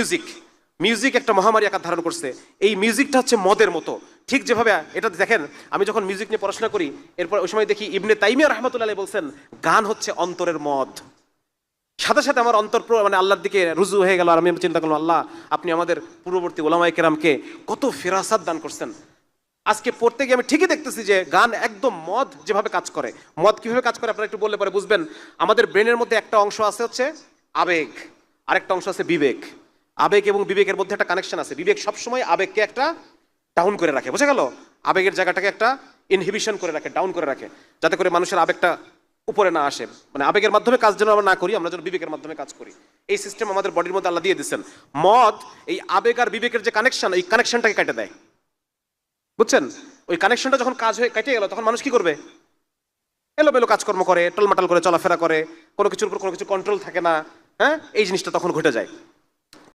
Music music একটা মহামারী আকার ধারণ করছে। এই মিউজিকটা হচ্ছে মদের মতো। ঠিক যেভাবে এটা দেখেন, আমি যখন মিউজিক নিয়ে পড়াশোনা করি, এরপর ওই সময় দেখি ইবনে তাইমিয়া রহমতুল্লাহ বলছেন, গান হচ্ছে অন্তরের মদ। সাথে সাথে আমার অন্তর মানে আল্লাহর দিকে রুজু হয়ে গেল, আর আমি চিন্তা করলাম, আল্লাহ, আপনি আমাদের পূর্ববর্তী ওলামাই কেরামকে কত ফেরাসাত দান করছেন। আজকে পড়তে গিয়ে আমি ঠিকই দেখতেছি যে গান একদম মদ যেভাবে কাজ করে। মদ কীভাবে কাজ করে, আপনারা একটু বললে পরে বুঝবেন। আমাদের ব্রেনের মধ্যে একটা অংশ আছে হচ্ছে আবেগ, আরেকটা অংশ আছে বিবেক। আবেগ এবং বিবেকের মধ্যে একটা কানেকশন আছে। বিবেক সবসময় আবেগকে একটা ডাউন করে রাখে। বোঝা গেল? আবেগের জায়গাটাকে একটা ইনহিবিশন করে রাখে ডাউন করে রাখে, যাতে করে মানুষের আবেগটা উপরে না আসে। মানে আবেগের মাধ্যমে কাজ যেন আমরা না করি, আমরা যেন বিবেকের মাধ্যমে কাজ করি। এই সিস্টেম আমাদের বডির মধ্যে আল্লাহ দিয়ে দিচ্ছেন মদ, এই আবেগ আর বিবেকের যে কানেকশন এই কানেকশনটাকে কেটে দেয়। বুঝছেন? ওই কানেকশনটা যখন কাজ হয়ে কেটে গেল, তখন মানুষ কি করবে? এলোমেলো কাজকর্ম করে, টলমাটাল করে, চলাফেরা করে, কোনো কিছুর উপর কোনো কিছু কন্ট্রোল থাকে না হ্যাঁ? এই জিনিসটা তখন ঘটে যায়।